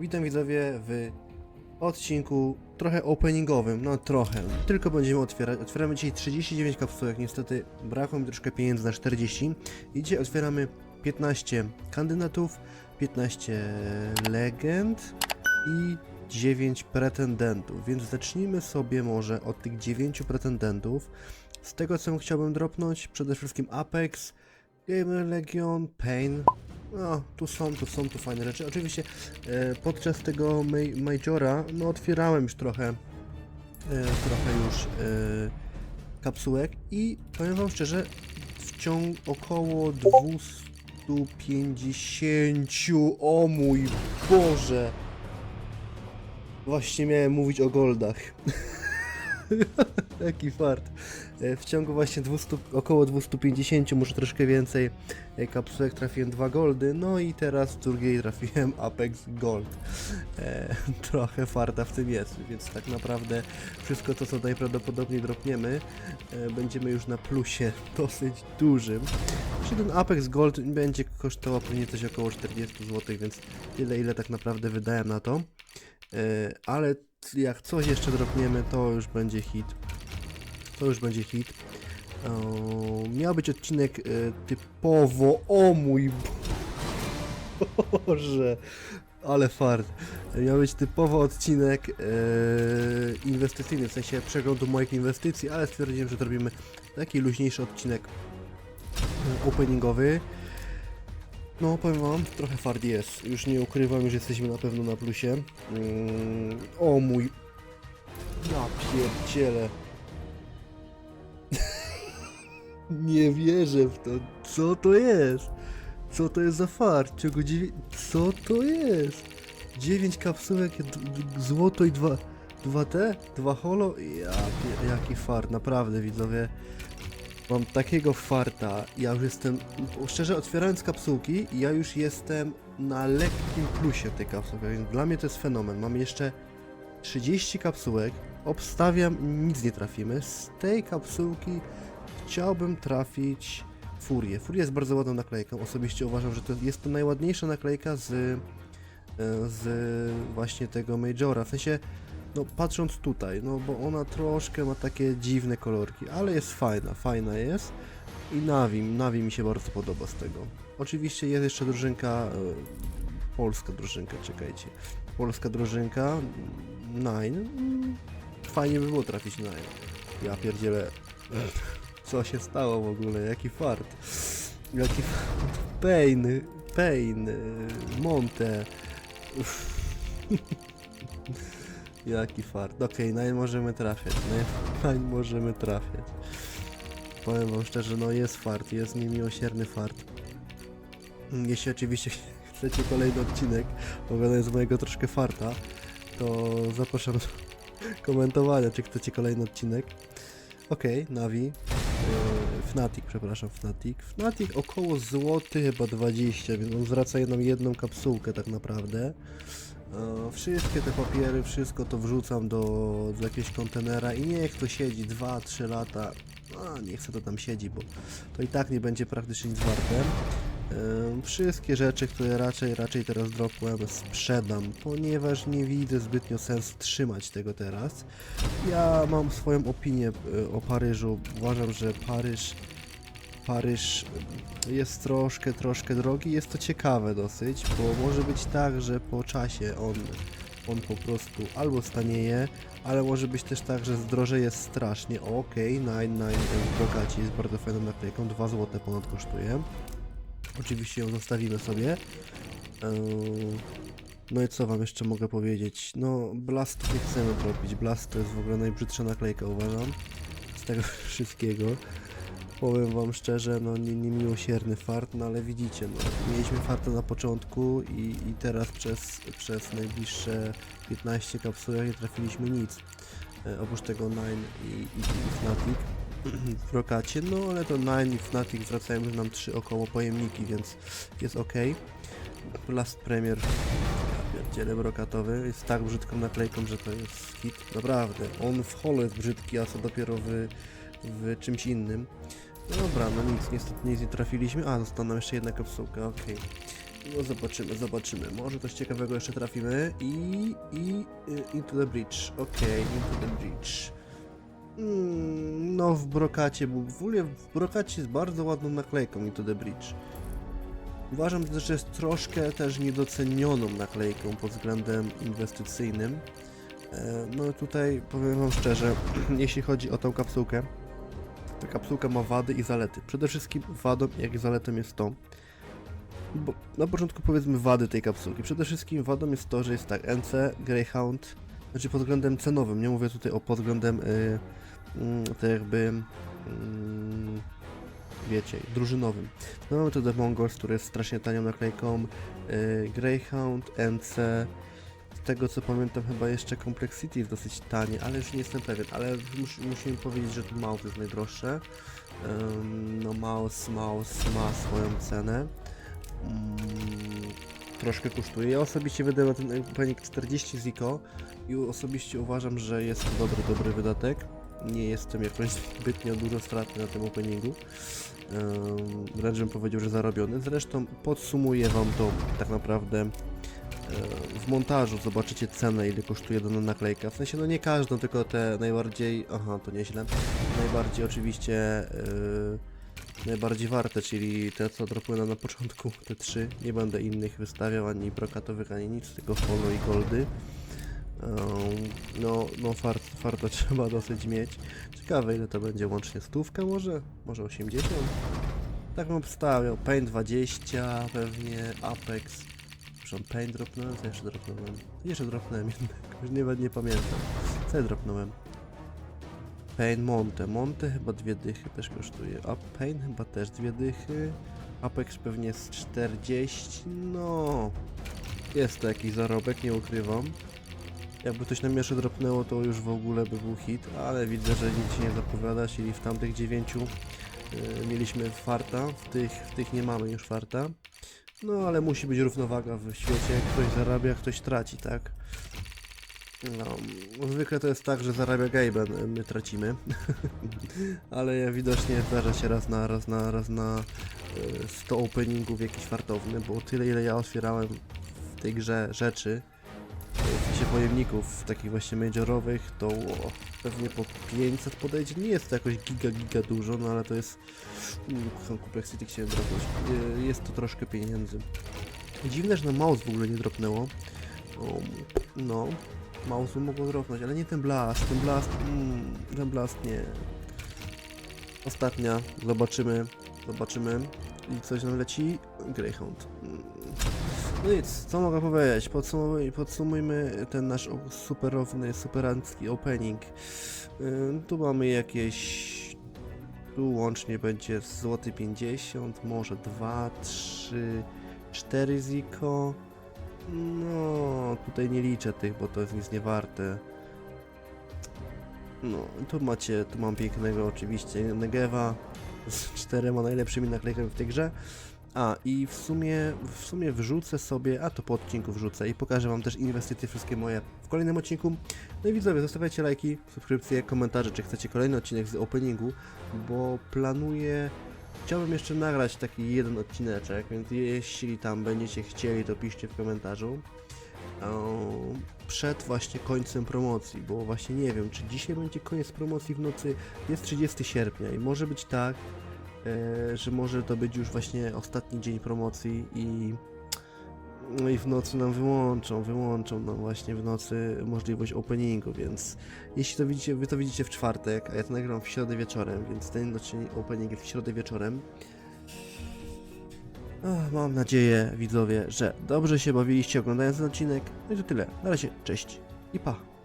Witam widzowie w odcinku trochę openingowym, no trochę, tylko będziemy otwierać. Otwieramy dzisiaj 39 kapsułek, niestety brakło mi troszkę pieniędzy na 40 i dzisiaj otwieramy 15 kandydatów, 15 legend i 9 pretendentów, więc zacznijmy sobie może od tych 9 pretendentów. Z tego co chciałbym dropnąć, przede wszystkim Apex, Gamer Legion, Pain, no, tu są, tu są, tu fajne rzeczy. Oczywiście e, podczas tego ma- Majora, no otwierałem już trochę, e, trochę już e, kapsułek i powiem wam szczerze, w ciągu około 250, o mój Boże! Właśnie miałem mówić o goldach. Jaki fart. E, W ciągu właśnie 200, około 250, może troszkę więcej e, kapsułek trafiłem dwa goldy, no i teraz w drugiej trafiłem Apex Gold. E, trochę farta w tym jest, więc tak naprawdę wszystko to, co najprawdopodobniej dropniemy, e, będziemy już na plusie dosyć dużym. Czyli ten Apex Gold będzie kosztował pewnie coś około 40 zł, więc tyle, ile tak naprawdę wydałem na to. E, ale jak coś jeszcze dropniemy, to już będzie hit. To już będzie hit. Miał być odcinek e, typowo. O mój Boże, ale fart. Miał być typowo odcinek e, inwestycyjny, w sensie przeglądu moich inwestycji, ale stwierdziłem, że zrobimy taki luźniejszy odcinek e, openingowy. No, powiem wam, trochę fart jest. Już nie ukrywam, już jesteśmy na pewno na plusie. Mm, o mój... Ja pierdzielę. Nie wierzę w to. Co to jest? Co to jest za fart? Czego dziewię... Co to jest? 9 kapsułek, złoto i dwa... Dwa te? Dwa holo? Ja, jaki fart, naprawdę widzowie. Mam takiego farta, ja już jestem, szczerze otwierając kapsułki, ja już jestem na lekkim plusie tej kapsułki, więc dla mnie to jest fenomen. Mam jeszcze 30 kapsułek, obstawiam, nic nie trafimy. Z tej kapsułki chciałbym trafić Furię. Furia jest bardzo ładną naklejką, osobiście uważam, że to jest to najładniejsza naklejka z, e, z właśnie tego Majora, w sensie no patrząc tutaj, no bo ona troszkę ma takie dziwne kolorki, ale jest fajna, fajna jest. I Navi, Navi mi się bardzo podoba z tego. Oczywiście jest jeszcze drużynka, e, polska drużynka, czekajcie. Polska drużynka, Nine. Mm, Fajnie by było trafić Nine. Ja pierdzielę. Co się stało w ogóle? Jaki fart. Jaki fart. Pain, Pain, Monte. Uff. Jaki fart. Okej, okay, możemy trafiać. Nań możemy trafiać. Powiem wam szczerze, no jest fart, jest niemiłosierny fart. Jeśli oczywiście chcecie kolejny odcinek, oglądając mojego troszkę farta, to zapraszam do komentowania, czy chcecie kolejny odcinek. Okej, Navi. Yy, Fnatic, przepraszam, Fnatic. Fnatic około złoty chyba 20, więc on zwraca nam jedną kapsułkę tak naprawdę. E, Wszystkie te papiery, wszystko to wrzucam do, do jakiegoś kontenera i niech to siedzi 2-3 lata. A, niech se to tam siedzi, bo to i tak nie będzie praktycznie nic warte. Wszystkie rzeczy, które raczej, raczej teraz dropłem, sprzedam, ponieważ nie widzę zbytnio sensu trzymać tego teraz. Ja mam swoją opinię e, o Paryżu. Uważam, że Paryż Paryż jest troszkę, troszkę drogi. Jest to ciekawe dosyć, bo może być tak, że po czasie on, on po prostu albo stanieje, ale może być też tak, że zdrożeje strasznie. Okej, Nine Nine w Brokacie jest bardzo fajną naklejką, 2 zł ponad kosztuje. Oczywiście ją zostawimy sobie. Eee, No i co wam jeszcze mogę powiedzieć? No, Blast nie chcemy dropić. Blast to jest w ogóle najbrzydsza naklejka, uważam. Z tego wszystkiego. Powiem wam szczerze, no nie, niemiłosierny fart, no ale widzicie, no, mieliśmy farta na początku i, i teraz przez, przez najbliższe 15 kapsułek nie trafiliśmy nic. E, oprócz tego Nine i, i, i Fnatic w Rokacie, no ale to Nine i Fnatic zwracają już nam trzy około pojemniki, więc jest ok. Last Premier, ja pierdzielę brokatowy, jest tak brzydką naklejką, że to jest hit, naprawdę. On w holo jest brzydki, a co dopiero w, w czymś innym. No dobra, no nic, niestety nic nie trafiliśmy. A, została nam jeszcze jedna kapsułka, okej. No zobaczymy, zobaczymy. Może coś ciekawego jeszcze trafimy. I, i, y, into the bridge. Okej, into the bridge. Mm, no w brokacie, był- w ogóle w brokacie jest bardzo ładną naklejką into the bridge. Uważam też, że jest troszkę też niedocenioną naklejką pod względem inwestycyjnym. E, No tutaj powiem wam szczerze, jeśli chodzi o tą kapsułkę, ta kapsułka ma wady i zalety. Przede wszystkim wadą jak i zaletą jest to, bo na początku powiedzmy wady tej kapsułki. Przede wszystkim wadą jest to, że jest tak, NC, Greyhound, znaczy pod względem cenowym, nie mówię tutaj o pod względem y, mm, tak jakby mm, wiecie, drużynowym. No mamy tu The Mongols, który jest strasznie tanią naklejką, y, Greyhound, NC, z tego co pamiętam chyba jeszcze Complexity jest dosyć tanie, ale już nie jestem pewien, ale mus, musimy powiedzieć, że tu Mouse jest najdroższe. No Mouse, Mouse ma swoją cenę. Mm, troszkę kosztuje. Ja osobiście wydałem ten panik 40 ziko i osobiście uważam, że jest to dobry, dobry wydatek. Nie jestem jakoś zbytnio dużo stratny na tym openingu. Um, wręcz bym powiedział, że zarobiony. Zresztą podsumuję wam to tak naprawdę w montażu. Zobaczycie cenę, ile kosztuje dana naklejka. W sensie, no nie każdą, tylko te najbardziej... Aha, to nieźle. Najbardziej oczywiście... e, najbardziej warte, czyli te co dropują na początku, te trzy. Nie będę innych wystawiał, ani brokatowych, ani nic, tylko holo i goldy. Um, no, no fart, farta trzeba dosyć mieć. Ciekawe ile to będzie łącznie stówka może? Może 80? Tak bym obstawiał. Pain 20 pewnie, Apex. Przepraszam, Pain dropnąłem? Co jeszcze dropnąłem? Jeszcze dropnąłem jednak, już nie, nie pamiętam. Co ja dropnąłem? Pain Monte. Monte chyba dwie dychy też kosztuje. A Pain chyba też dwie dychy. Apex pewnie z 40. No. Jest to jakiś zarobek, nie ukrywam. Jakby coś nam jeszcze dropnęło, to już w ogóle by był hit, ale widzę, że nic się nie zapowiada, czyli w tamtych dziewięciu y, mieliśmy farta, w tych, w tych nie mamy już farta. No ale musi być równowaga w świecie, ktoś zarabia, ktoś traci, tak? No, zwykle to jest tak, że zarabia Gaben, my tracimy. Ale widocznie zdarza się raz na raz na raz na e, 100 openingów jakiś fartowny, bo tyle ile ja otwierałem w tej grze rzeczy, e, w pojemników takich właśnie majorowych, to o, pewnie po 500 podejdzie. Nie jest to jakoś giga giga dużo, no ale to jest... Mm, Są complexity chciałem dropnąć. E, Jest to troszkę pieniędzy. Dziwne, że na mouse w ogóle nie dropnęło. O, no, Mausu mogło dropnąć, ale nie ten blast, ten blast, mm, ten blast nie. Ostatnia, zobaczymy, zobaczymy. I coś nam leci? Greyhound. Mm. No nic, co mogę powiedzieć? Podsumuj, podsumujmy ten nasz superowny, superancki opening. Tu mamy jakieś... Tu łącznie będzie złoty 50, może 2, 3, 4 ziko. No, tutaj nie liczę tych, bo to jest nic nie warte. No, tu macie, tu mam pięknego oczywiście Negewa z czterema najlepszymi naklejkami w tej grze. A, i w sumie, w sumie wrzucę sobie, a to po odcinku wrzucę i pokażę wam też inwestycje wszystkie moje w kolejnym odcinku. No i widzowie, zostawiajcie lajki, subskrypcje, komentarze, czy chcecie kolejny odcinek z openingu, bo planuję Chciałbym jeszcze nagrać taki jeden odcineczek, więc jeśli tam będziecie chcieli, to piszcie w komentarzu. Przed właśnie końcem promocji, bo właśnie nie wiem, czy dzisiaj będzie koniec promocji w nocy. Jest 30 sierpnia i może być tak, e, że może to być już właśnie ostatni dzień promocji i no i w nocy nam wyłączą, wyłączą nam właśnie w nocy możliwość openingu, więc jeśli to widzicie, wy to widzicie w czwartek, a ja to nagram w środę wieczorem, więc ten odcinek opening w środę wieczorem. Mam nadzieję, widzowie, że dobrze się bawiliście oglądając ten odcinek. No i to tyle. Na razie, cześć i pa.